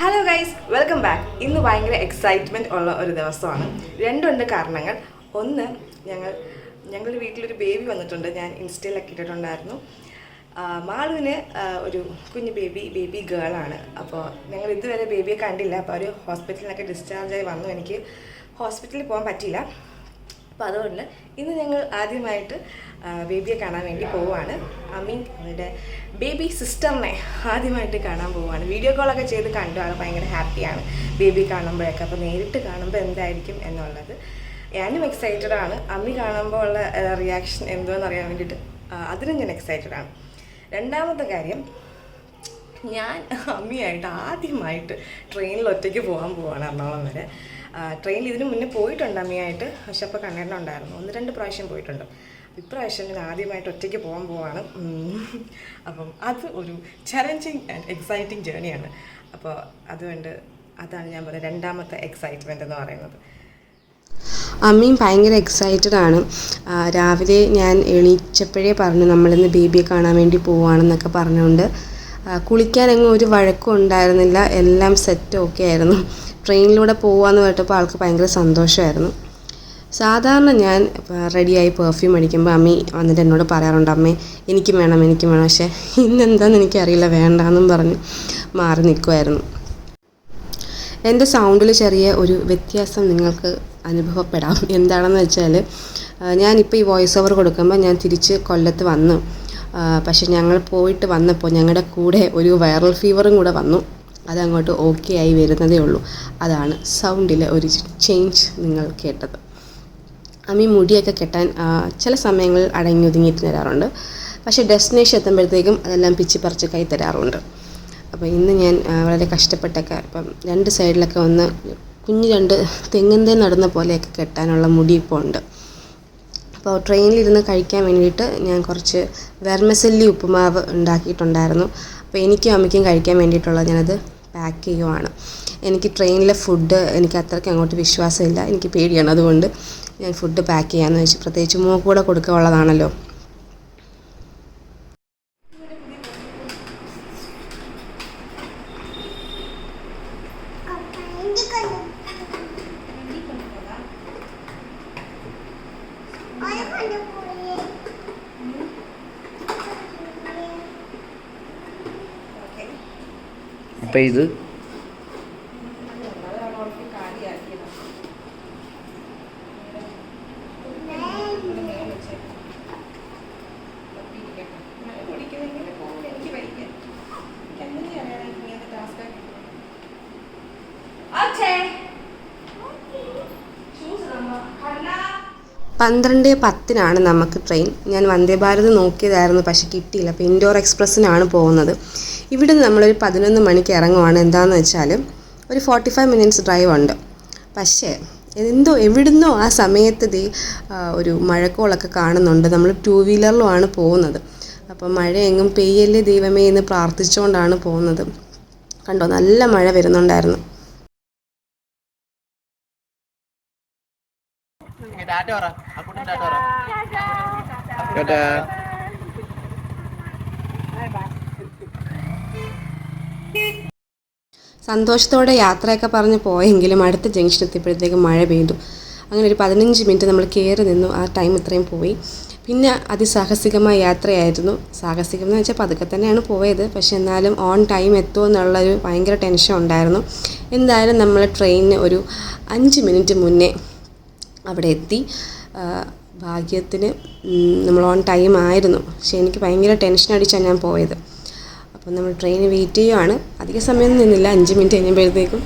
Hello guys welcome back ഇന്ന് ഭയങ്കര excitement ഉള്ള ഒരു ദിവസമാണ്. രണ്ടുണ്ട് കാരണങ്ങൾ. ഒന്ന് ഞങ്ങൾ ഞങ്ങളുടെ വീട്ടിലൊരു ബേബി വന്നിട്ടുണ്ട്. ഞാൻ ഇൻസ്റ്റയിലൊക്കെ ഇട്ടിട്ടുണ്ടായിരുന്നു. മാളുവിന് ഒരു കുഞ്ഞു ബേബി ബേബി ഗേളാണ് അപ്പോൾ ഞങ്ങൾ ഇതുവരെ ബേബിയെ കണ്ടില്ല. അപ്പോൾ ഒരു ഹോസ്പിറ്റലിൽ നിന്നൊക്കെ ഡിസ്ചാർജായി വന്നു. എനിക്ക് ഹോസ്പിറ്റലിൽ പോകാൻ പറ്റിയില്ല. അപ്പോൾ അതുകൊണ്ട് ഇന്ന് ഞങ്ങൾ ആദ്യമായിട്ട് ബേബിയെ കാണാൻ വേണ്ടി പോവുകയാണ് ഐ മീൻ അവരുടെ ബേബി സിസ്റ്ററിനെ ആദ്യമായിട്ട് കാണാൻ പോവുകയാണ് വീഡിയോ കോളൊക്കെ ചെയ്ത് കണ്ടു. ആൾ ഭയങ്കര ഹാപ്പിയാണ് ബേബി കാണുമ്പോഴൊക്കെ. അപ്പോൾ നേരിട്ട് കാണുമ്പോൾ എന്തായിരിക്കും എന്നുള്ളത് ഞാനും എക്സൈറ്റഡ് ആണ്. അമ്മി കാണുമ്പോൾ ഉള്ള റിയാക്ഷൻ എന്തോന്ന് അറിയാൻ വേണ്ടിയിട്ട് അതിനും ഞാൻ എക്സൈറ്റഡ് ആണ്. രണ്ടാമത്തെ കാര്യം ഞാൻ അമ്മിയായിട്ട് ആദ്യമായിട്ട് ട്രെയിനിൽ ഒറ്റയ്ക്ക് പോകാൻ പോവാണ് എറണാകുളം വരെ. ട്രെയിനിൽ ഇതിന് മുന്നേ പോയിട്ടുണ്ട് അമ്മയായിട്ട്. പക്ഷെ അപ്പോൾ കണ്ടിട്ടുണ്ടായിരുന്നു ഒന്ന് രണ്ട് പ്രാവശ്യം പോയിട്ടുണ്ട്. ഇപ്രാവശ്യം ഞാൻ ആദ്യമായിട്ട് ഒറ്റയ്ക്ക് പോകാൻ പോവാണ്. അപ്പം അത് ഒരു ചലഞ്ചിങ് ആൻഡ് എക്സൈറ്റിംഗ് ജേണിയാണ് അപ്പോൾ അതുകൊണ്ട് അതാണ് ഞാൻ പറയുന്നത് രണ്ടാമത്തെ എക്സൈറ്റ്മെന്റ് എന്ന് പറയുന്നത്. അമ്മയും ഭയങ്കര എക്സൈറ്റഡ് ആണ്. രാവിലെ ഞാൻ എണീച്ചപ്പോഴേ പറഞ്ഞു നമ്മളിന്ന് ബേബിയെ കാണാൻ വേണ്ടി പോവുകയാണെന്നൊക്കെ പറഞ്ഞുകൊണ്ട് കുളിക്കാനെങ്ങും ഒരു വഴക്കം ഉണ്ടായിരുന്നില്ല. എല്ലാം സെറ്റ് ഓക്കെ ആയിരുന്നു. ട്രെയിനിലൂടെ പോവാന്ന് കേട്ടപ്പോൾ ആൾക്ക് ഭയങ്കര സന്തോഷമായിരുന്നു സാധാരണ ഞാൻ റെഡിയായി പെർഫ്യൂം അടിക്കുമ്പോൾ അമ്മി വന്നിട്ട് എന്നോട് പറയാറുണ്ട് അമ്മേ എനിക്കും വേണം എനിക്കും വേണം. പക്ഷേ ഇന്നെന്താന്ന് എനിക്കറിയില്ല വേണ്ടാന്നും പറഞ്ഞ് മാറി നിൽക്കുമായിരുന്നു എന്റെ സൗണ്ടിൽ ചെറിയ ഒരു വ്യത്യാസം നിങ്ങൾക്ക് അനുഭവപ്പെടാം. എന്താണെന്ന് വെച്ചാൽ ഞാനിപ്പോൾ ഈ വോയിസ് ഓവർ കൊടുക്കുമ്പോൾ ഞാൻ തിരിച്ച് കൊല്ലത്ത് വന്നു. പക്ഷെ ഞങ്ങൾ പോയിട്ട് വന്നപ്പോൾ ഞങ്ങളുടെ കൂടെ ഒരു വൈറൽ ഫീവറും കൂടെ വന്നു. അതങ്ങോട്ട് ഓക്കെ ആയി വരുന്നതേ ഉള്ളൂ. അതാണ് സൗണ്ടിലെ ഒരു ചേഞ്ച് നിങ്ങൾ കേട്ടത്. അമ്മി മുടിയൊക്കെ കെട്ടാൻ ചില സമയങ്ങളിൽ അടങ്ങി ഒതുങ്ങിയിട്ട് തരാറുണ്ട്. പക്ഷേ ഡെസ്റ്റിനേഷൻ എത്തുമ്പോഴത്തേക്കും അതെല്ലാം പിച്ചി പറിച്ച് കൈ തരാറുണ്ട്. അപ്പോൾ ഇന്ന് ഞാൻ വളരെ കഷ്ടപ്പെട്ടൊക്കെ ഇപ്പം രണ്ട് സൈഡിലൊക്കെ ഒന്ന് കുഞ്ഞു രണ്ട് തെങ്ങിന്റെ നടന്ന പോലെയൊക്കെ കെട്ടാനുള്ള മുടി ഇപ്പോൾ ഉണ്ട്. അപ്പോൾ ട്രെയിനിലിരുന്ന് കഴിക്കാൻ വേണ്ടിയിട്ട് ഞാൻ കുറച്ച് വെർമസല്ലി ഉപ്പുമാവ് ഉണ്ടാക്കിയിട്ടുണ്ടായിരുന്നു. അപ്പോൾ എനിക്കും അമ്മയ്ക്കും കഴിക്കാൻ വേണ്ടിയിട്ടുള്ളത് ഞാനത് പാക്ക് ചെയ്യുവാണ്. എനിക്ക് ട്രെയിനിലെ ഫുഡ് എനിക്ക് അത്രയ്ക്ക് അങ്ങോട്ട് വിശ്വാസമില്ല. എനിക്ക് പേടിയാണ്. അതുകൊണ്ട് ഞാൻ ഫുഡ് പാക്ക് ചെയ്യാമെന്ന് വെച്ച് പ്രത്യേകിച്ച് മോൾക്കൂടെ കൂടെ കൊടുക്കാനുള്ളതാണല്ലോ. അപ്പം ഇത്. പന്ത്രണ്ട് പത്തിനാണ് നമുക്ക് ട്രെയിൻ ഞാൻ വന്ദേ ഭാരത് നോക്കിയതായിരുന്നു പക്ഷെ കിട്ടിയില്ല. അപ്പോൾ ഇൻഡോർ എക്സ്പ്രസ്സിനാണ് പോകുന്നത്. ഇവിടെ നമ്മളൊരു പതിനൊന്ന് മണിക്ക് ഇറങ്ങുവാണ്. എന്താണെന്ന് വെച്ചാൽ ഒരു ഫോർട്ടി ഫൈവ് മിനിറ്റ്സ് ഡ്രൈവ് ഉണ്ട്. പക്ഷേ എന്തോ എവിടുന്നോ ആ സമയത്ത് ദേ ഒരു മഴക്കോളൊക്കെ കാണുന്നുണ്ട്. നമ്മൾ ടൂ വീലറിലുമാണ് പോകുന്നത്. അപ്പോൾ മഴ എങ്ങും പെയ്യല്ലേ ദൈവമേ എന്ന് പ്രാർത്ഥിച്ചുകൊണ്ടാണ് പോകുന്നത്. കണ്ടോ? നല്ല മഴ വരുന്നുണ്ടായിരുന്നു. ടാറ്റാ സന്തോഷത്തോടെ യാത്രയൊക്കെ പറഞ്ഞ് പോയെങ്കിലും അടുത്ത ജംഗ്ഷൻ എത്തിയപ്പോഴത്തേക്ക് മഴ പെയ്തു. അങ്ങനെ ഒരു പതിനഞ്ച് മിനിറ്റ് നമ്മൾ കയറി നിന്നു. ആ ടൈം ഇത്രയും പോയി. പിന്നെ അതിസാഹസികമായ യാത്രയായിരുന്നു. സാഹസികം എന്ന് വെച്ചാൽ പതുക്കെ തന്നെയാണ് പോയത്. പക്ഷെ എന്നാലും ഓൺ ടൈം എത്തുമോ എന്നുള്ളൊരു ഭയങ്കര ടെൻഷൻ ഉണ്ടായിരുന്നു. എന്തായാലും നമ്മൾ ട്രെയിനിന് ഒരു അഞ്ച് മിനിറ്റ് മുന്നേ അവിടെ എത്തി ഭാഗ്യത്തിന് നമ്മൾ ഓൺ ടൈം ആയിരുന്നു. പക്ഷേ എനിക്ക് ഭയങ്കര ടെൻഷൻ അടിച്ചാണ് ഞാൻ പോയത്. അപ്പോൾ നമ്മൾ ട്രെയിൻ വെയിറ്റ് ചെയ്യുവാണ്. അധിക സമയം നിന്നില്ല. അഞ്ച് മിനിറ്റ് കഴിഞ്ഞപ്പോഴത്തേക്കും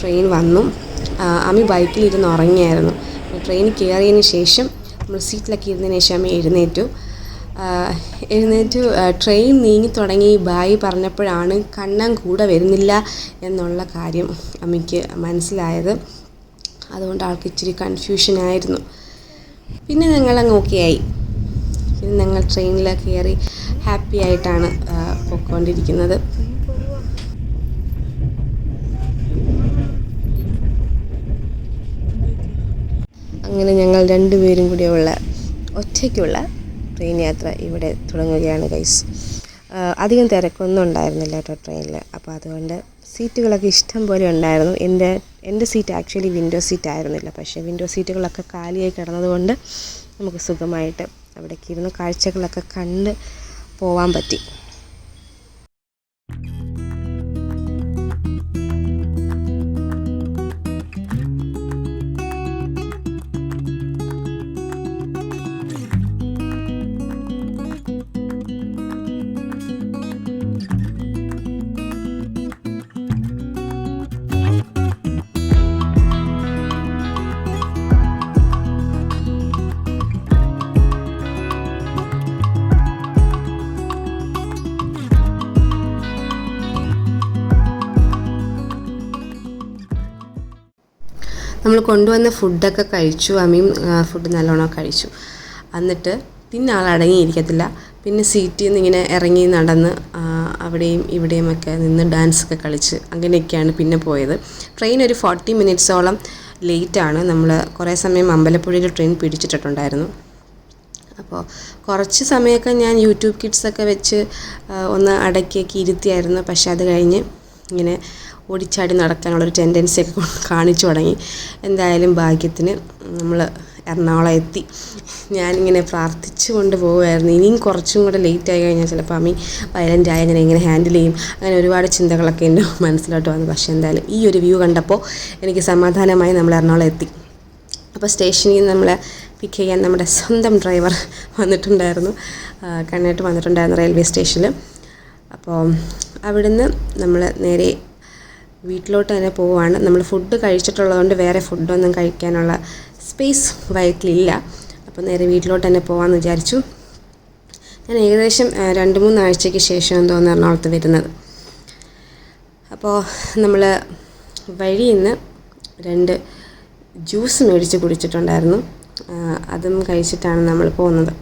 ട്രെയിൻ വന്നു. അമ്മി ബൈക്കിലിരുന്ന് ഉറങ്ങിയായിരുന്നു. ട്രെയിൻ കയറിയതിന് ശേഷം നമ്മൾ സീറ്റിലൊക്കെ ഇരുന്നതിന് ശേഷം അമ്മ എഴുന്നേറ്റു. എഴുന്നേറ്റ്. ട്രെയിൻ നീങ്ങി തുടങ്ങി. ബായി പറഞ്ഞപ്പോഴാണ് കണ്ണം കൂടെ വരുന്നില്ല എന്നുള്ള കാര്യം അമ്മയ്ക്ക് മനസ്സിലായത്. അതുകൊണ്ട് ആൾക്ക് ഇച്ചിരി കൺഫ്യൂഷനായിരുന്നു പിന്നെ ഞങ്ങളങ്ങ് ഓക്കെ ആയി. പിന്നെ ഞങ്ങൾ ട്രെയിനിൽ കയറി ഹാപ്പി ആയിട്ടാണ് പൊയ്ക്കൊണ്ടിരിക്കുന്നത് അങ്ങനെ ഞങ്ങൾ രണ്ടുപേരും കൂടിയുള്ള ഒറ്റയ്ക്കുള്ള ട്രെയിൻ യാത്ര ഇവിടെ തുടങ്ങുകയാണ് ഗൈസ് അധികം തിരക്കൊന്നും ഉണ്ടായിരുന്നില്ല കേട്ടോ ട്രെയിനിൽ അപ്പോൾ അതുകൊണ്ട് സീറ്റുകളൊക്കെ ഇഷ്ടം പോലെ ഉണ്ടായിരുന്നു. എന്റെ എന്റെ സീറ്റ് ആക്ച്വലി വിൻഡോ സീറ്റ് ആയിരുന്നില്ല പക്ഷേ വിൻഡോ സീറ്റുകളൊക്കെ കാലിയായി കിടന്നതുകൊണ്ട് നമുക്ക് സുഖമായിട്ട് അവിടേക്ക് ഇരുന്ന് കാഴ്ചകളൊക്കെ കണ്ട് പോവാൻ പറ്റി. നമ്മൾ കൊണ്ടുവന്ന ഫുഡൊക്കെ കഴിച്ചു അമ്മയും ഫുഡ് നല്ലോണം കഴിച്ചു. എന്നിട്ട് പിന്നെ ആൾ അടങ്ങിയിരിക്കത്തില്ല. പിന്നെ സീറ്റിൽ നിന്ന് ഇങ്ങനെ ഇറങ്ങി നടന്ന് അവിടെയും ഇവിടെയും ഒക്കെ നിന്ന് ഡാൻസൊക്കെ കളിച്ച് അങ്ങനെയൊക്കെയാണ് പിന്നെ പോയത്. ട്രെയിൻ ഒരു ഫോർട്ടി മിനിറ്റ്സോളം ലേറ്റാണ് നമ്മൾ കുറേ സമയം അമ്പലപ്പുഴയിൽ ട്രെയിൻ പിടിച്ചിട്ടിട്ടുണ്ടായിരുന്നു. അപ്പോൾ കുറച്ച് സമയമൊക്കെ ഞാൻ യൂട്യൂബ് കിഡ്സൊക്കെ വെച്ച് ഒന്ന് അടക്കിയൊക്കെ ഇരുത്തിയായിരുന്നു. പക്ഷേ അത് കഴിഞ്ഞ് ഇങ്ങനെ ഓടിച്ചാടി നടക്കാനുള്ളൊരു ടെൻഡൻസി ഒക്കെ കാണിച്ചു തുടങ്ങി. എന്തായാലും ഭാഗ്യത്തിന് നമ്മൾ എറണാകുളം എത്തി. ഞാനിങ്ങനെ പ്രാർത്ഥിച്ചു കൊണ്ട് പോവുമായിരുന്നു ഇനിയും കുറച്ചും കൂടെ ലേറ്റ് ആയി കഴിഞ്ഞാൽ ചിലപ്പോൾ അമ്മി വയലന്റ് ആയി ഞാൻ എങ്ങനെ ഹാൻഡിൽ ചെയ്യും. അങ്ങനെ ഒരുപാട് ചിന്തകളൊക്കെ എന്റെ മനസ്സിലോട്ട് വന്നു. പക്ഷേ എന്തായാലും ഈ ഒരു വ്യൂ കണ്ടപ്പോൾ എനിക്ക് സമാധാനമായി നമ്മൾ എറണാകുളം എത്തി. അപ്പോൾ സ്റ്റേഷനിൽ നിന്ന് നമ്മളെ പിക്ക് ചെയ്യാൻ നമ്മുടെ സ്വന്തം ഡ്രൈവർ വന്നിട്ടുണ്ടായിരുന്നു. കണ്ണായിട്ട് വന്നിട്ടുണ്ടായിരുന്നു റെയിൽവേ സ്റ്റേഷനിൽ അപ്പോൾ അവിടുന്ന് നമ്മൾ നേരെ വീട്ടിലോട്ട് തന്നെ പോവുകയാണ് നമ്മൾ ഫുഡ് കഴിച്ചിട്ടുള്ളതുകൊണ്ട് വേറെ ഫുഡൊന്നും കഴിക്കാനുള്ള സ്പേസ് വയറ്റിലില്ല. അപ്പോൾ നേരെ വീട്ടിലോട്ട് തന്നെ പോകാമെന്ന് വിചാരിച്ചു. ഞാൻ ഏകദേശം രണ്ട് മൂന്ന് ആഴ്ചയ്ക്ക് ശേഷം തോന്നുന്നു എറണാകുളത്ത് വരുന്നത്. അപ്പോൾ നമ്മൾ വഴിയിൽ നിന്ന് രണ്ട് ജ്യൂസ് മേടിച്ച് കുടിച്ചിട്ടുണ്ടായിരുന്നു. അതും കഴിച്ചിട്ടാണ് നമ്മൾ പോകുന്നത്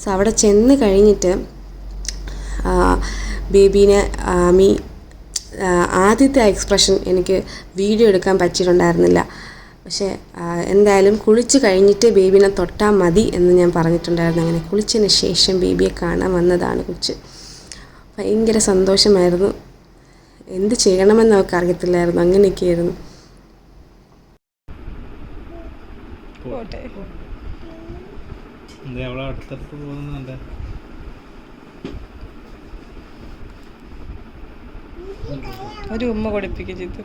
സോ അവിടെ ചെന്ന് കഴിഞ്ഞിട്ട് ബേബീനെ ആമി ആദ്യത്തെ എക്സ്പ്രഷൻ എനിക്ക് വീഡിയോ എടുക്കാൻ പറ്റിയിട്ടുണ്ടായിരുന്നില്ല. പക്ഷേ എന്തായാലും കുളിച്ച് കഴിഞ്ഞിട്ട് ബേബിനെ തൊട്ടാൽ മതി എന്ന് ഞാൻ പറഞ്ഞിട്ടുണ്ടായിരുന്നു. അങ്ങനെ കുളിച്ചതിന് ശേഷം ബേബിയെ കാണാൻ വന്നതാണ് കുളിച്ച്. ഭയങ്കര സന്തോഷമായിരുന്നു. എന്ത് ചെയ്യണമെന്ന് അവർക്ക് അറിയത്തില്ലായിരുന്നു. അങ്ങനെയൊക്കെയായിരുന്നു. പോട്ടെ. എന്താ അവളെ അടുത്തടുത്ത് പോകുന്നുണ്ട്? ഒരു ഉമ്മ കൊടുപ്പിക്കും ചെയ്തു.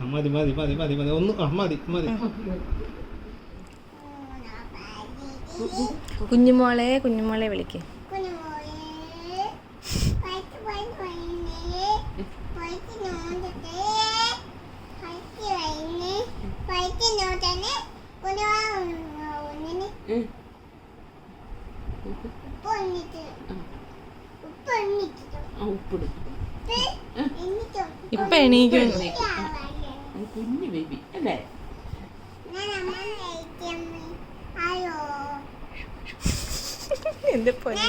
ആ, മതി മതി മതി മതി മതി. ഒന്ന് ആ മതി മതി. കുഞ്ഞുമോളെ കുഞ്ഞുമോളെ വിളിക്ക്. ഇപ്പൊ എണീക്കും. കുഞ്ഞു ബേബി അല്ലേ? എന്റെ പൊന്നെ?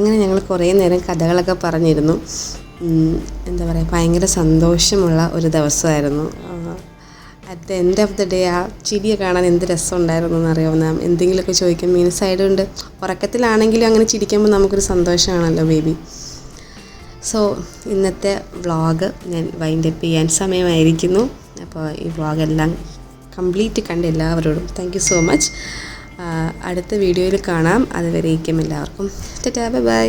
അങ്ങനെ ഞങ്ങൾ കുറേ നേരം കഥകളൊക്കെ പറഞ്ഞിരുന്നു. എന്താ പറയുക ഭയങ്കര സന്തോഷമുള്ള ഒരു ദിവസമായിരുന്നു. At the end of the day ആ ചിരിയെ കാണാൻ എന്ത് രസം രസമുണ്ടായിരുന്നു എന്നറിയാവുന്ന എന്തെങ്കിലുമൊക്കെ ചോദിക്കും മീൻസ് ആയതുകൊണ്ട് ഉറക്കത്തിലാണെങ്കിലും അങ്ങനെ ചിരിക്കുമ്പോൾ നമുക്കൊരു സന്തോഷമാണല്ലോ ബേബി സോ ഇന്നത്തെ വ്ളോഗ് ഞാൻ വൈൻഡ് അപ്പ് ചെയ്യാൻ സമയമായിരിക്കുന്നു. അപ്പോൾ ഈ വ്ളോഗെല്ലാം കംപ്ലീറ്റ് കണ്ട എല്ലാവരോടും താങ്ക് സോ മച്ച് അടുത്ത വീഡിയോയിൽ കാണാം. അതുവരേക്കും എല്ലാവർക്കും. Tata bye bye.